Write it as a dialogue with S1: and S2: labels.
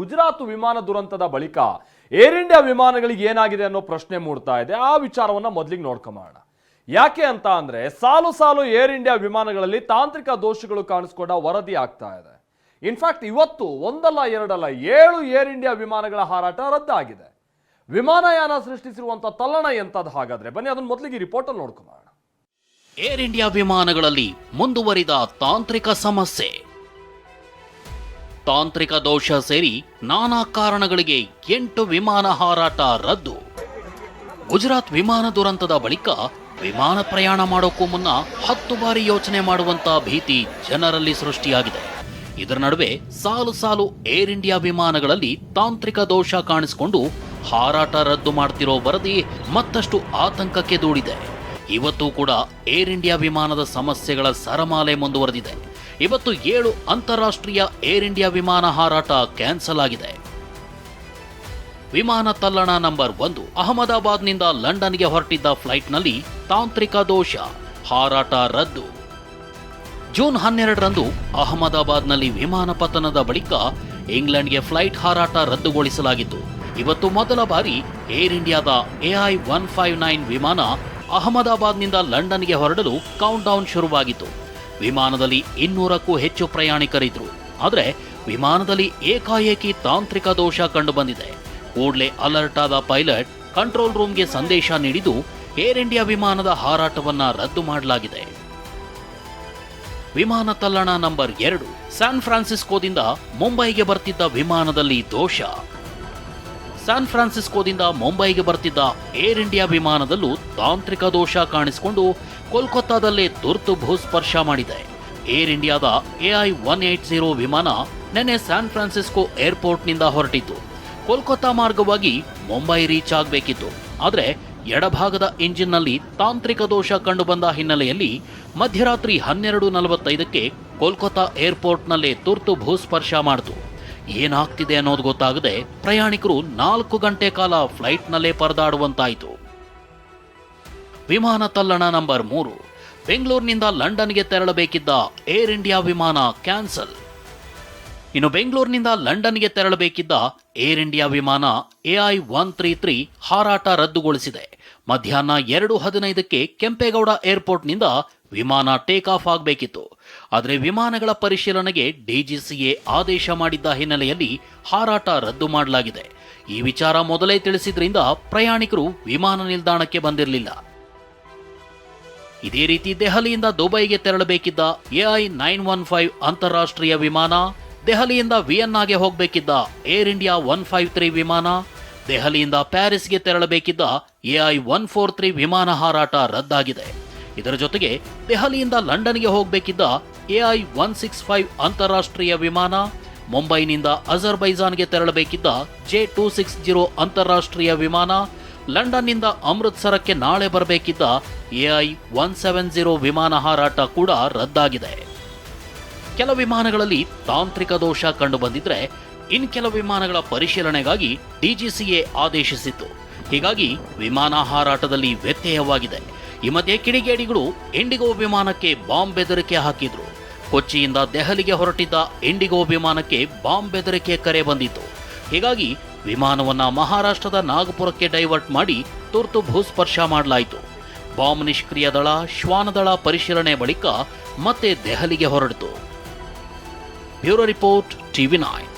S1: ಗುಜರಾತ್ ವಿಮಾನ ದುರಂತದ ಬಳಿಕ ಏರ್ ಇಂಡಿಯಾ ವಿಮಾನಗಳಿಗೆ ಏನಾಗಿದೆ ಅನ್ನೋ ಪ್ರಶ್ನೆ ಮೂಡ್ತಾ ಇದೆ. ಆ ವಿಚಾರವನ್ನ ಮೊದಲಿಗೆ ನೋಡ್ಕೊಂಬೋಣ ಯಾಕೆ ಅಂತ ಅಂದ್ರೆ ಸಾಲು ಸಾಲು ಏರ್ ಇಂಡಿಯಾ ವಿಮಾನಗಳಲ್ಲಿ ತಾಂತ್ರಿಕ ದೋಷಗಳು ಕಾಣಿಸ್ಕೊಂಡ ವರದಿ ಆಗ್ತಾ ಇದೆ. ಇನ್ಫ್ಯಾಕ್ಟ್ ಇವತ್ತು ಒಂದಲ್ಲ ಎರಡಲ್ಲ ಏಳು ಏರ್ ಇಂಡಿಯಾ ವಿಮಾನಗಳ ಹಾರಾಟ ರದ್ದಾಗಿದೆ. ವಿಮಾನಯಾನ ಸೃಷ್ಟಿಸಿರುವಂತ ತಲ್ಲಣ ಎಂತದ್ದು ಹಾಗಾದ್ರೆ? ಬನ್ನಿ, ಅದನ್ನ ಮೊದಲಿಗೆ ರಿಪೋರ್ಟ್ ಅಲ್ಲಿ ನೋಡ್ಕೊಂಬೋಣ
S2: ಏರ್ ಇಂಡಿಯಾ ವಿಮಾನಗಳಲ್ಲಿ ಮುಂದುವರಿದ ತಾಂತ್ರಿಕ ಸಮಸ್ಯೆ. ತಾಂತ್ರಿಕ ದೋಷ ಸೇರಿ ನಾನಾ ಕಾರಣಗಳಿಗೆ ಎಂಟು ವಿಮಾನ ಹಾರಾಟ ರದ್ದು. ಗುಜರಾತ್ ವಿಮಾನ ದುರಂತದ ಬಳಿಕ ವಿಮಾನ ಪ್ರಯಾಣ ಮಾಡೋಕ್ಕೂ ಮುನ್ನ ಹತ್ತು ಬಾರಿ ಯೋಚನೆ ಮಾಡುವಂತ ಭೀತಿ ಜನರಲ್ಲಿ ಸೃಷ್ಟಿಯಾಗಿದೆ. ಇದರ ನಡುವೆ ಸಾಲು ಸಾಲು ಏರ್ ಇಂಡಿಯಾ ವಿಮಾನಗಳಲ್ಲಿ ತಾಂತ್ರಿಕ ದೋಷ ಕಾಣಿಸಿಕೊಂಡು ಹಾರಾಟ ರದ್ದು ಮಾಡ್ತಿರೋ ವರದಿ ಮತ್ತಷ್ಟು ಆತಂಕಕ್ಕೆ ದೂಡಿದೆ. ಇವತ್ತು ಕೂಡ ಏರ್ ಇಂಡಿಯಾ ವಿಮಾನದ ಸಮಸ್ಯೆಗಳ ಸರಮಾಲೆ ಮುಂದುವರೆದಿದೆ. ಇವತ್ತು ಏಳು ಅಂತಾರಾಷ್ಟ್ರೀಯ ಏರ್ ಇಂಡಿಯಾ ವಿಮಾನ ಹಾರಾಟ ಕ್ಯಾನ್ಸಲ್ ಆಗಿದೆ. ವಿಮಾನ ತಲ್ಲಣ ನಂಬರ್ ಒಂದು ಅಹಮದಾಬಾದ್ನಿಂದ ಲಂಡನ್ಗೆ ಹೊರಟಿದ್ದ ಫ್ಲೈಟ್ನಲ್ಲಿ ತಾಂತ್ರಿಕ ದೋಷ, ಹಾರಾಟ ರದ್ದು. ಜೂನ್ ಹನ್ನೆರಡರಂದು ಅಹಮದಾಬಾದ್ನಲ್ಲಿ ವಿಮಾನ ಪತನದ ಬಳಿಕ ಇಂಗ್ಲೆಂಡ್ಗೆ ಫ್ಲೈಟ್ ಹಾರಾಟ ರದ್ದುಗೊಳಿಸಲಾಗಿತ್ತು. ಇವತ್ತು ಮೊದಲ ಬಾರಿ ಏರ್ ಇಂಡಿಯಾದ ಎಐ ಒನ್ ಫೈವ್ ನೈನ್ ವಿಮಾನ ಅಹಮದಾಬಾದ್ನಿಂದ ಲಂಡನ್ಗೆ ಹೊರಡಲು ಕೌಂಟ್ ಡೌನ್ ಶುರುವಾಗಿತ್ತು. ವಿಮಾನದಲ್ಲಿ ಇನ್ನೂರಕ್ಕೂ ಹೆಚ್ಚು ಪ್ರಯಾಣಿಕರಿದ್ರು. ಆದರೆ ವಿಮಾನದಲ್ಲಿ ಏಕಾಏಕಿ ತಾಂತ್ರಿಕ ದೋಷ ಕಂಡುಬಂದಿದೆ. ಕೂಡಲೇ ಅಲರ್ಟ್ ಆದ ಪೈಲಟ್ ಕಂಟ್ರೋಲ್ ರೂಮ್ಗೆ ಸಂದೇಶ ನೀಡಿದ್ದು ಏರ್ ಇಂಡಿಯಾ ವಿಮಾನದ ಹಾರಾಟವನ್ನ ರದ್ದು ಮಾಡಲಾಗಿದೆ. ವಿಮಾನ ತಲ್ಲಣ ನಂಬರ್ ಎರಡು ಸ್ಯಾನ್ ಫ್ರಾನ್ಸಿಸ್ಕೋದಿಂದ ಮುಂಬೈಗೆ ಬರ್ತಿದ್ದ ವಿಮಾನದಲ್ಲಿ ದೋಷ. ಸ್ಯಾನ್ ಫ್ರಾನ್ಸಿಸ್ಕೋದಿಂದ ಮುಂಬೈಗೆ ಬರ್ತಿದ್ದ ಏರ್ ಇಂಡಿಯಾ ವಿಮಾನದಲ್ಲೂ ತಾಂತ್ರಿಕ ದೋಷ ಕಾಣಿಸಿಕೊಂಡು ಕೋಲ್ಕತ್ತಾದಲ್ಲೇ ತುರ್ತು ಭೂಸ್ಪರ್ಶ ಮಾಡಿದೆ. ಏರ್ ಇಂಡಿಯಾದ ಎಐ ಒನ್ ಏಟ್ ಜೀರೋ ವಿಮಾನ ನೆನ್ನೆ ಸ್ಯಾನ್ ಫ್ರಾನ್ಸಿಸ್ಕೋ ಏರ್ಪೋರ್ಟ್ನಿಂದ ಹೊರಟಿತ್ತು. ಕೋಲ್ಕತ್ತಾ ಮಾರ್ಗವಾಗಿ ಮುಂಬೈ ರೀಚ್ ಆಗಬೇಕಿತ್ತು. ಆದರೆ ಎಡಭಾಗದ ಇಂಜಿನ್ನಲ್ಲಿ ತಾಂತ್ರಿಕ ದೋಷ ಕಂಡುಬಂದ ಹಿನ್ನೆಲೆಯಲ್ಲಿ ಮಧ್ಯರಾತ್ರಿ ಹನ್ನೆರಡು ನಲವತ್ತೈದಕ್ಕೆ ಕೋಲ್ಕತ್ತಾ ಏರ್ಪೋರ್ಟ್ನಲ್ಲೇ ತುರ್ತು ಭೂಸ್ಪರ್ಶ ಮಾಡಿತು. ಏನಾಗ್ತಿದೆ ಅನ್ನೋದು ಗೊತ್ತಾಗದೆ ಪ್ರಯಾಣಿಕರು ನಾಲ್ಕು ಗಂಟೆ ಕಾಲ ಫ್ಲೈಟ್ನಲ್ಲೇ ಪರದಾಡುವಂತಾಯಿತು. ವಿಮಾನ ತಲ್ಲಣ ನಂಬರ್ ಮೂರು, ಬೆಂಗಳೂರಿನಿಂದ ಲಂಡನ್ಗೆ ತೆರಳಬೇಕಿದ್ದ ಏರ್ ಇಂಡಿಯಾ ವಿಮಾನ ಕ್ಯಾನ್ಸಲ್. ಇನ್ನು ಬೆಂಗಳೂರಿನಿಂದ ಲಂಡನ್ಗೆ ತೆರಳಬೇಕಿದ್ದ ಏರ್ ಇಂಡಿಯಾ ವಿಮಾನ ಎಐ ಒನ್ ತ್ರೀ ತ್ರೀ ಹಾರಾಟ ರದ್ದುಗೊಳಿಸಿದೆ. ಮಧ್ಯಾಹ್ನ ಎರಡು ಹದಿನೈದಕ್ಕೆ ಕೆಂಪೇಗೌಡ ಏರ್ಪೋರ್ಟ್ನಿಂದ ವಿಮಾನ ಟೇಕ್ ಆಫ್ ಆಗಬೇಕಿತ್ತು. ಆದರೆ ವಿಮಾನಗಳ ಪರಿಶೀಲನೆಗೆ ಡಿಜಿಸಿಎ ಆದೇಶ ಮಾಡಿದ್ದ ಹಿನ್ನೆಲೆಯಲ್ಲಿ ಹಾರಾಟ ರದ್ದು ಮಾಡಲಾಗಿದೆ. ಈ ವಿಚಾರ ಮೊದಲೇ ತಿಳಿಸಿದ್ರಿಂದ ಪ್ರಯಾಣಿಕರು ವಿಮಾನ ನಿಲ್ದಾಣಕ್ಕೆ ಬಂದಿರಲಿಲ್ಲ. ಇದೇ ರೀತಿ ದೆಹಲಿಯಿಂದ ದುಬೈಗೆ ತೆರಳಬೇಕಿದ್ದ ಎಐ ನೈನ್ ಒನ್ ಫೈವ್ ಅಂತಾರಾಷ್ಟ್ರೀಯ ವಿಮಾನ, ದೆಹಲಿಯಿಂದ ವಿಯನ್ನಾಗೆ ಹೋಗಬೇಕಿದ್ದ Air India one five three ವಿಮಾನ, ದೆಹಲಿಯಿಂದ ಪ್ಯಾರಿಸ್ಗೆ ತೆರಳಬೇಕಿದ್ದ ಎಐ ಒನ್ ಫೋರ್ ತ್ರೀ ವಿಮಾನ ಹಾರಾಟ ರದ್ದಾಗಿದೆ. ಇದರ ಜೊತೆಗೆ ದೆಹಲಿಯಿಂದ ಲಂಡನ್ಗೆ ಹೋಗಬೇಕಿದ್ದ ಎಐ ಒನ್ ಸಿಕ್ಸ್ ಫೈವ್ ಅಂತಾರಾಷ್ಟ್ರೀಯ ವಿಮಾನ, ಮುಂಬೈನಿಂದ ಅಜರ್ಬೈಜಾನ್ಗೆ ತೆರಳಬೇಕಿದ್ದ ಜೆ ಟೂ ಸಿಕ್ಸ್ ಜೀರೋ ಅಂತಾರಾಷ್ಟ್ರೀಯ ವಿಮಾನ, ಲಂಡನ್ನಿಂದ ಅಮೃತ್ಸರಕ್ಕೆ ನಾಳೆ ಬರಬೇಕಿದ್ದ ಎಐ ಒನ್ ಸೆವೆನ್ ಜೀರೋ ವಿಮಾನ ಹಾರಾಟ ಕೂಡ ರದ್ದಾಗಿದೆ. ಕೆಲ ವಿಮಾನಗಳಲ್ಲಿ ತಾಂತ್ರಿಕ ದೋಷ ಕಂಡುಬಂದಿದ್ರೆ ಇನ್ ಕೆಲ ವಿಮಾನಗಳ ಪರಿಶೀಲನೆಗಾಗಿ ಡಿಜಿಸಿಎ ಆದೇಶಿಸಿತ್ತು. ಹೀಗಾಗಿ ವಿಮಾನ ಹಾರಾಟದಲ್ಲಿ ವ್ಯತ್ಯಯವಾಗಿದೆ. ಈ ಮಧ್ಯೆ ಕಿಡಿಗೇಡಿಗಳು ಇಂಡಿಗೋ ವಿಮಾನಕ್ಕೆ ಬಾಂಬ್ ಬೆದರಿಕೆ ಹಾಕಿದ್ರು. ಕೊಚ್ಚಿಯಿಂದ ದೆಹಲಿಗೆ ಹೊರಟಿದ್ದ ಇಂಡಿಗೋ ವಿಮಾನಕ್ಕೆ ಬಾಂಬ್ ಬೆದರಿಕೆ ಕರೆ ಬಂದಿತ್ತು. ಹೀಗಾಗಿ ವಿಮಾನವನ್ನ ಮಹಾರಾಷ್ಟ್ರದ ನಾಗಪುರಕ್ಕೆ ಡೈವರ್ಟ್ ಮಾಡಿ ತುರ್ತು ಭೂಸ್ಪರ್ಶ ಮಾಡಲಾಯಿತು. ಬಾಂಬ್ ನಿಷ್ಕ್ರಿಯ ದಳ ಶ್ವಾನದಳ ಪರಿಶೀಲನೆ ಬಳಿಕ ಮತ್ತೆ ದೆಹಲಿಗೆ ಹೊರಡಿತು. Bureau report TV nine.